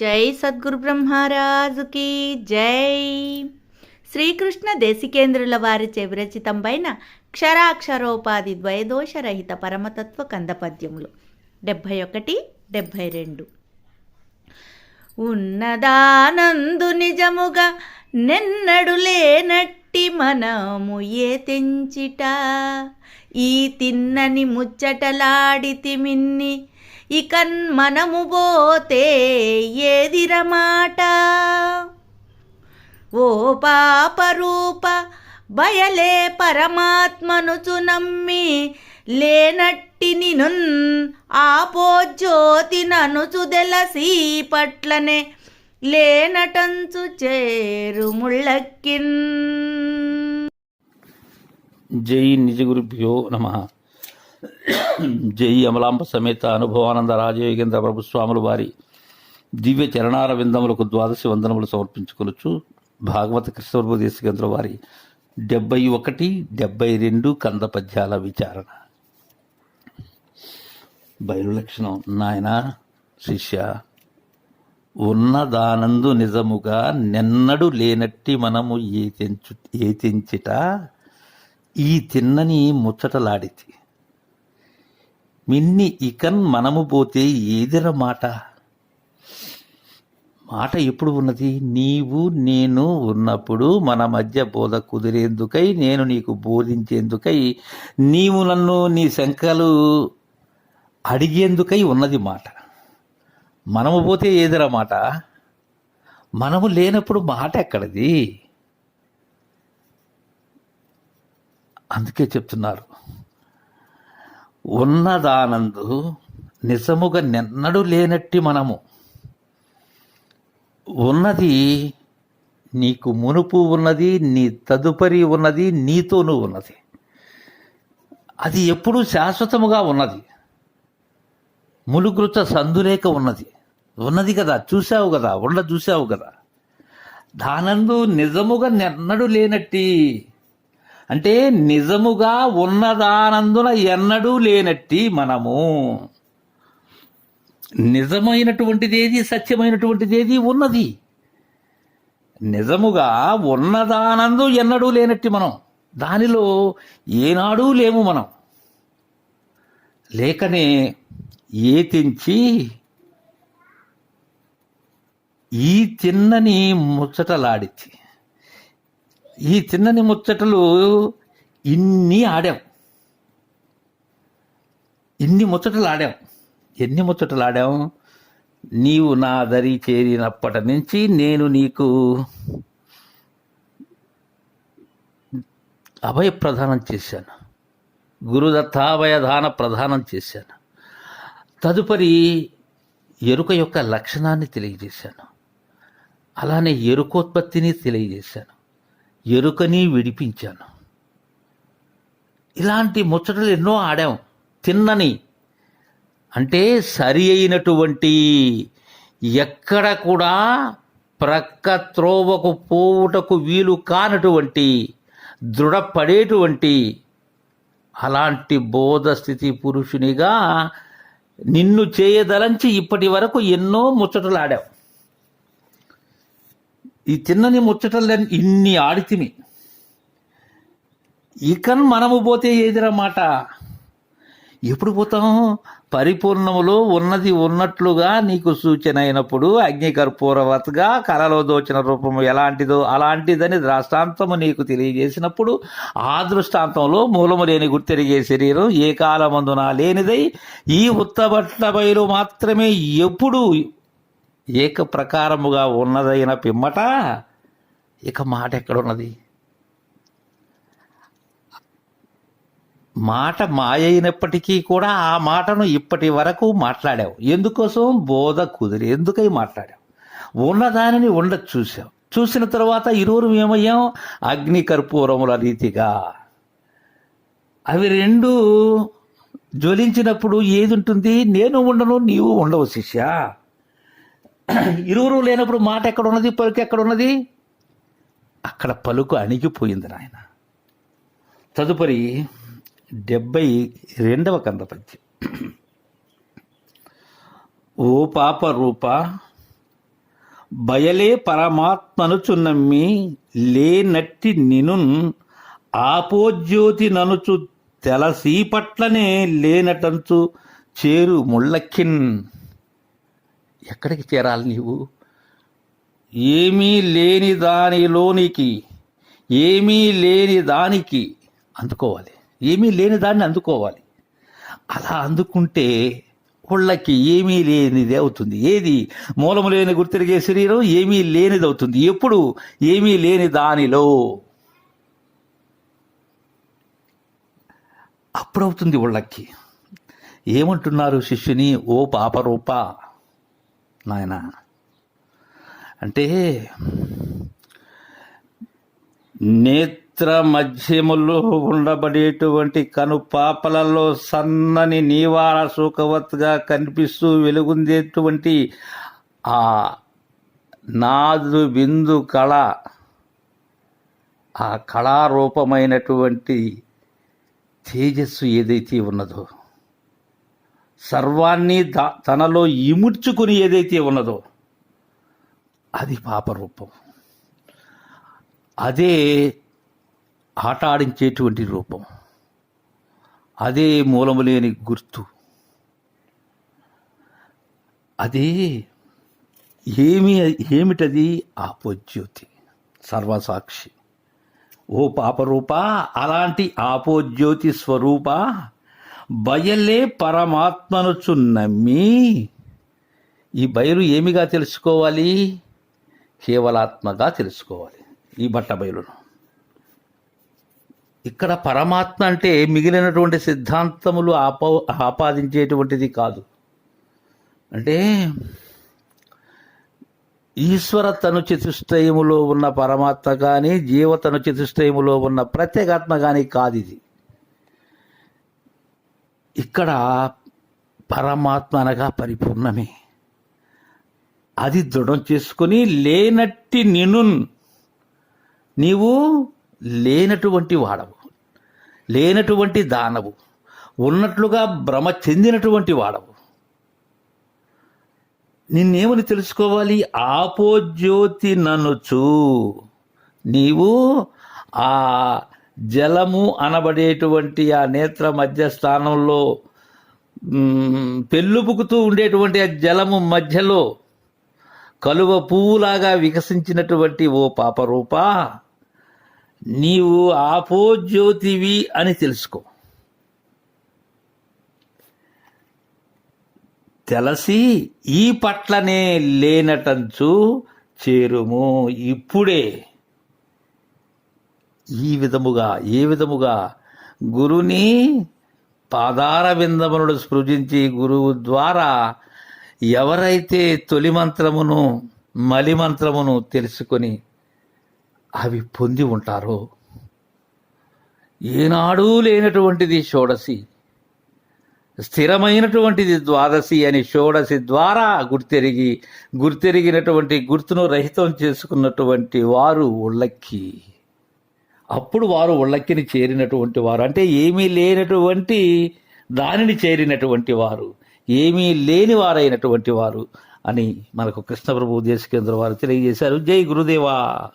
జై సద్గురు బ్రహ్మరాజుకి జై. శ్రీకృష్ణ దేశికేంద్రుల వారి విరచితంపైన క్షరాక్షరోపాధి ద్వయదోషరహిత పరమతత్వ కందపద్యములు. డెబ్భై ఒకటి డెబ్భై రెండు. ఉన్నదానందు నిజముగా నిన్నడు లేనట్టి మనము ఏ తెంచిట? ఈ తిన్నని ముచ్చటలాడితి మిన్ని మనము పోతే ఏదిరమాట? ఓ పాపరూప బయలే పరమాత్మను నమ్మి లేనట్టి నినున్ ఆపోజ్యోతి ననుచు దెలసి పట్లనే లేనటంచు చేరు ముళ్ళక్కిన్. జై నిజగురుభ్యో నమ. జై అమలాంబ సమేత అనుభవానంద రాజయోగేంద్ర ప్రభుస్వాములు వారి దివ్య చరణార విందములకు ద్వాదశి వందనములు సమర్పించుకొనొచ్చు. భాగవత కృష్ణప్రభు దేశికేంద్ర వారి డెబ్బై ఒకటి డెబ్బై రెండు కంద పద్యాల విచారణ. బయలు లక్షణం నాయన శిష్య ఉన్నదానందు నిజముగా నెన్నడు లేనట్టి మనము ఏ తెంచు ఏ తెంచిట? ఈ తిన్నని ముచ్చటలాడితే. మిన్ని ఇకన్ మనము పోతే ఏదిర మాట? మాట ఎప్పుడు ఉన్నది? నీవు నేను ఉన్నప్పుడు మన మధ్య బోధ కుదిరేందుకై నేను నీకు బోధించేందుకై నీవు నన్ను నీ శంకలు అడిగేందుకై ఉన్నది మాట. మనము పోతే ఏదిరా మాట? మనము లేనప్పుడు మాట ఎక్కడది? అందుకే చెప్తున్నారు. ఉన్నదానందు నిజముగా నిన్నడు లేనట్టి మనము. ఉన్నది నీకు మునుపు ఉన్నది నీ తదుపరి ఉన్నది నీతోనూ ఉన్నది. అది ఎప్పుడూ శాశ్వతముగా ఉన్నది. ములుగురుత సందులేక ఉన్నది. ఉన్నది కదా చూసావు కదా ఉండ చూసావు కదా. దానందు నిజముగా నిన్నడు లేనట్టి అంటే నిజముగా ఉన్నదానందున ఎన్నడూ లేనట్టి మనము. నిజమైనటువంటిదేది సత్యమైనటువంటిదేది ఉన్నది. నిజముగా ఉన్నదానందు ఎన్నడూ లేనట్టి మనం. దానిలో ఏనాడూ లేము మనం. లేకనే ఏ తెంచి ఈ తిన్నని ముచ్చటలాడిచ్చి ఈ తిన్నని ముచ్చటలు ఇన్ని ఆడాం. ఇన్ని ముచ్చటలు ఆడాం. ఎన్ని ముచ్చటలు ఆడాం? నీవు నా దరి చేరినప్పటి నుంచి నేను నీకు అభయప్రదానం చేశాను. గురుదత్తాభయదాన ప్రధానం ప్రదానం చేశాను. తదుపరి ఎరుక యొక్క లక్షణాన్ని తెలియజేశాను. అలానే ఎరుకోత్పత్తిని తెలియజేశాను. ఎరుకని విడిపించాను. ఇలాంటి ముచ్చటలు ఎన్నో ఆడాం. తిన్నని. అంటే సరి అయినటువంటి ఎక్కడ కూడా ప్రక్క త్రోవకు పోవుటకు వీలు కానటువంటి దృఢపడేటువంటి అలాంటి బోధ స్థితి పురుషునిగా నిన్ను చేయదలంచి ఇప్పటి వరకు ఎన్నో ముచ్చటలు ఆడావు ఈ తిన్నని ముచ్చటలు ఇన్ని ఆడితిమి. ఇకన్ మనము పోతే ఏదిరా మాట? ఎప్పుడు పోతాం? పరిపూర్ణములో ఉన్నది ఉన్నట్లుగా నీకు సూచన అయినప్పుడు అగ్నికర్పూరవత్గా కలలో దోచిన రూపము ఎలాంటిదో అలాంటిదని దృష్టాంతము నీకు తెలియజేసినప్పుడు ఆ దృష్టాంతంలో మూలము లేని గుర్తెరిగే శరీరం ఏ కాలమందున లేనిదై ఈ ఉత్తబట్ల బయలు మాత్రమే ఎప్పుడు ఏక ప్రకారముగా ఉన్నదైన పిమ్మట ఇక మాట ఎక్కడున్నది? మాట మాయైనప్పటికీ కూడా ఆ మాటను ఇప్పటి వరకు మాట్లాడావు. ఎందుకోసం? బోధ కుదిరి. ఎందుకై మాట్లాడావు? ఉన్నదానిని ఉండ చూసావు చూసిన తర్వాత ఇరువురు ఏమయ్యాం అగ్ని కర్పూరముల రీతిగా. అవి రెండు జ్వలించినప్పుడు ఏది ఉంటుంది నేను ఉండను నీవు ఉండవు శిష్య. ఇరువురు లేనప్పుడు మాట ఎక్కడ ఉన్నది పలుకు ఎక్కడ ఉన్నది అక్కడ పలుకు అణిగిపోయింది నాయన. తదుపరి డెబ్బై రెండవ కంద పద్యం. ఓ పాప రూప బయలే పరమాత్మనుచు నమ్మి లేనట్టి నినున్ ఆపోజ్యోతి ననుచు తెలసీ పట్లనే లేనటంచు చేరు ముళ్ళక్కిన్. ఎక్కడికి చేరాలి నీవు? ఏమీ లేని దానిలోనికి ఏమీ లేని దానికి అందుకోవాలి. ఏమీ లేని దాన్ని అందుకోవాలి. అలా అందుకుంటే వాళ్ళకి ఏమీ లేనిది అవుతుంది. ఏది? మూలము లేని గుర్తిరిగే శరీరం ఏమీ లేనిది అవుతుంది. ఎప్పుడు? ఏమీ లేని దానిలో. అప్పుడవుతుంది ఒళ్ళకి. ఏమంటున్నారు శిష్యుని? ఓ పాపరూప! నాయన. అంటే నేత్ర మధ్యములో ఉండబడేటువంటి కను పాపలలో సన్నని నీవార సూకవత్గా కనిపిస్తూ వెలుగుందేటువంటి ఆ నాదు బిందు కళ ఆ కళారూపమైనటువంటి తేజస్సు ఏదైతే ఉన్నదో సర్వాన్ని దా తనలో ఇముడ్చుకుని ఏదైతే ఉన్నదో అది పాపరూపం. అదే ఆట ఆడించేటువంటి రూపం. అదే మూలము లేని గుర్తు. అదే ఏమి ఏమిటది? ఆపోజ్యోతి సర్వసాక్షి. ఓ పాపరూప అలాంటి ఆపోజ్యోతి స్వరూప బయలే పరమాత్మనుచు నమ్మి. ఈ బయలు ఏమిగా తెలుసుకోవాలి? కేవలాత్మగా తెలుసుకోవాలి ఈ బట్ట బయలును. ఇక్కడ పరమాత్మ అంటే మిగిలినటువంటి సిద్ధాంతములు ఆప ఆపాదించేటువంటిది కాదు. అంటే ఈశ్వర తను చతుష్టయములో ఉన్న పరమాత్మ కానీ జీవతను చతుష్టయములో ఉన్న ప్రత్యేగాత్మ కానీ కాదు ఇది. ఇక్కడ పరమాత్మ అనగా పరిపూర్ణమే. అది దృఢం చేసుకొని లేనట్టి నిను నీవు లేనటువంటి వాడవు లేనటువంటి దానవు ఉన్నట్లుగా భ్రమ చెందినటువంటి వాడవు. నిన్నేమని తెలుసుకోవాలి? ఆపోజ్యోతి ననుచు. నీవు ఆ జలము అనబడేటువంటి ఆ నేత్ర మధ్య స్థానంలో పెళ్ళుపుకుతూ ఉండేటువంటి ఆ జలము మధ్యలో కలువ పువ్వులాగా వికసించినటువంటి ఓ పాపరూప నీవు ఆపోజ్యోతివి అని తెలుసుకో. తెలసి ఈ పట్లనే లేనటంచు చేరుము ఇప్పుడే. ఈ విధముగా ఏ విధముగా? గురుని పాదార విందమునుడు స్పృజించి గురువు ద్వారా ఎవరైతే తొలి మంత్రమును మలి మంత్రమును తెలుసుకొని అవి పొంది ఉంటారో ఏనాడూ లేనటువంటిది షోడసి స్థిరమైనటువంటిది ద్వాదశి అని షోడసి ద్వారా గుర్తెరిగి గుర్తెరిగినటువంటి గుర్తును రహితం చేసుకున్నటువంటి వారు ఉళ్ళక్కి. అప్పుడు వారు ఉళ్ళక్కిని చేరినటువంటి వారు. అంటే ఏమీ లేనటువంటి దానిని చేరినటువంటి వారు. ఏమీ లేని వారైనటువంటి వారు అని మనకు కృష్ణ ప్రభు దేశకేంద్ర వారు తెలియజేశారు. జై గురుదేవా.